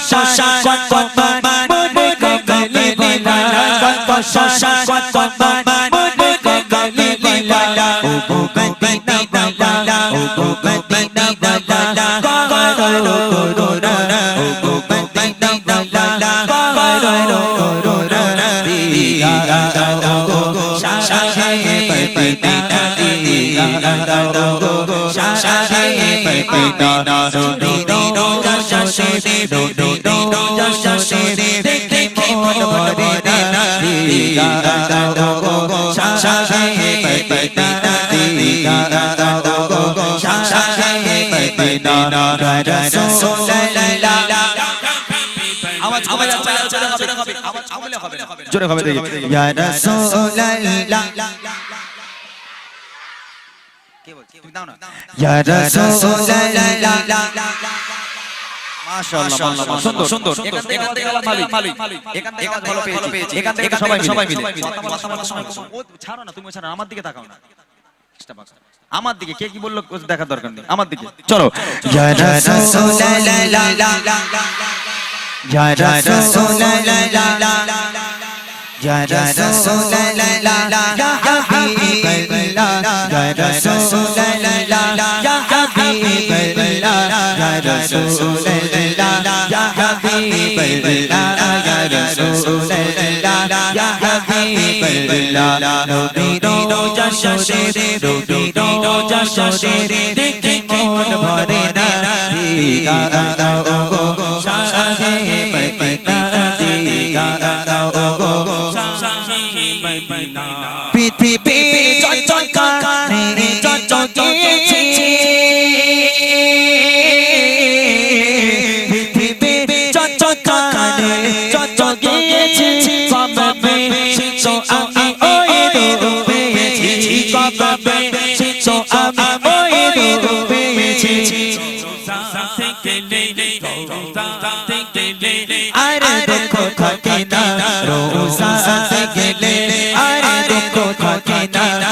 sa sa quạt quạt ba ba bơi bơi gầy gầy li li la la quạt quạt sa sa quạt quạt ba ba bơi bơi gầy gầy li li la la ô ô gầy đi đi la la la ô ô gầy đi đi la la la có có rồi rồi rồi rồi ra ô ô gầy đi đi la la la có có rồi rồi rồi rồi ra đi la la la ô ô sa sa hay hay phải đi la đi la la la ô ô sa sa hay hay phải đi la đi đi do do do do আওয়াজ কমে যাচ্ছে জোরে হবে আওয়াজ কমলে হবে জোরে হবে দেখি। ইয়া রাসূলুল্লাহ। কে বলছে তুমি দাও না। ইয়া রাসূলুল্লাহ। আমার দিকে তাকাও না। আমার দিকে কে কি বলল দেখার দরকার নেই। আমার দিকে। চলো। জয় রাসূলুল্লাহ শাশে নবী রোজা শাশে দেখে মন ভরে না দিদা দাও গো গো শাশে না রোজা গেলে আরে দুঃখ থাকে না